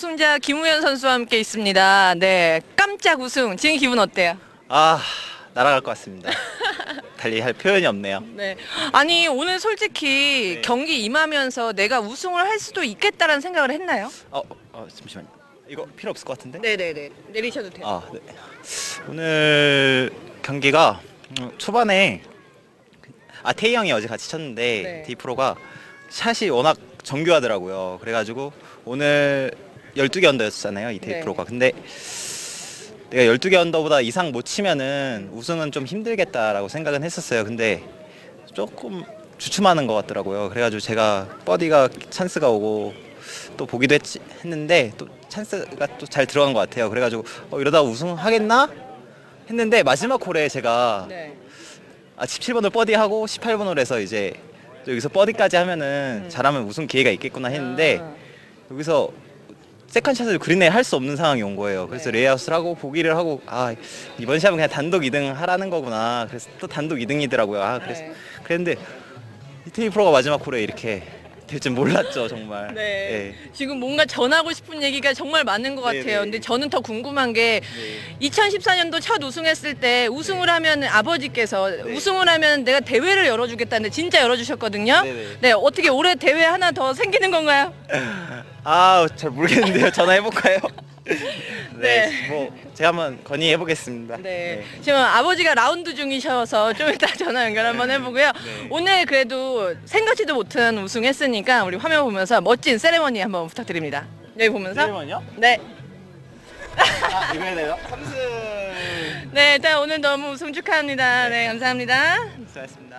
우승자 김우현 선수와 함께 있습니다. 네, 깜짝 우승. 지금 기분 어때요? 아 날아갈 것 같습니다. 달리 할 표현이 없네요. 네. 아니 오늘 솔직히 네. 경기 임하면서 내가 우승을 할 수도 있겠다라는 생각을 했나요? 어, 어 잠시만요. 이거 필요 없을 것 같은데? 네네네. 내리셔도 돼요. 아 네. 오늘 경기가 음, 초반에 아 태희 형이 어제 같이 쳤는데 네. 데이 프로가 샷이 워낙 정교하더라고요. 그래가지고 오늘 12개 언더였잖아요 이 데이 네. 프로가. 근데 내가 12개 언더보다 이상 못 치면은 우승은 좀 힘들겠다라고 생각은 했었어요. 근데 조금 주춤하는 것 같더라고요. 그래가지고 제가 버디가 찬스가 오고 또 보기도 했, 했는데 또 찬스가 또 잘 들어간 것 같아요. 그래가지고 어, 이러다 우승하겠나 했는데 마지막 홀에 제가 네. 아, 17번을 버디하고 18번을 해서 이제 여기서 버디까지 하면은 음. 잘하면 우승 기회가 있겠구나 했는데 아, 여기서 세컨샷을 그린에 할 수 없는 상황이 온 거예요. 그래서 네. 레이아웃을 하고 보기를 하고 아 이번 시합은 그냥 단독 2등 하라는 거구나. 그래서 또 단독 2등이더라고요. 아 그래서 네. 그랬는데 이태희 프로가 마지막 홀에 이렇게 될 줄 몰랐죠 정말. 네. 예. 지금 뭔가 전하고 싶은 얘기가 정말 많은 것 같아요. 네네. 근데 저는 더 궁금한 게 네. 2014년도 첫 우승했을 때 우승을 하면 아버지께서 네. 우승을 하면 내가 대회를 열어주겠다는데 진짜 열어주셨거든요. 네네. 네, 어떻게 올해 대회 하나 더 생기는 건가요? 아 잘 모르겠는데요. 전화해 볼까요? 네. 네. 뭐 제가 한번 건의해 보겠습니다. 네. 지금 아버지가 라운드 중이셔서 좀 이따 전화 연결 한번 해보고요. 네. 오늘 그래도 생각지도 못한 우승했으니까 우리 화면 보면서 멋진 세레머니 한번 부탁드립니다. 여기 보면서. 잠시만요. 네. 아 이거 해야 돼요? 삼승. 네, 일단 오늘 너무 우승 축하합니다. 네, 감사합니다. 수고하셨습니다.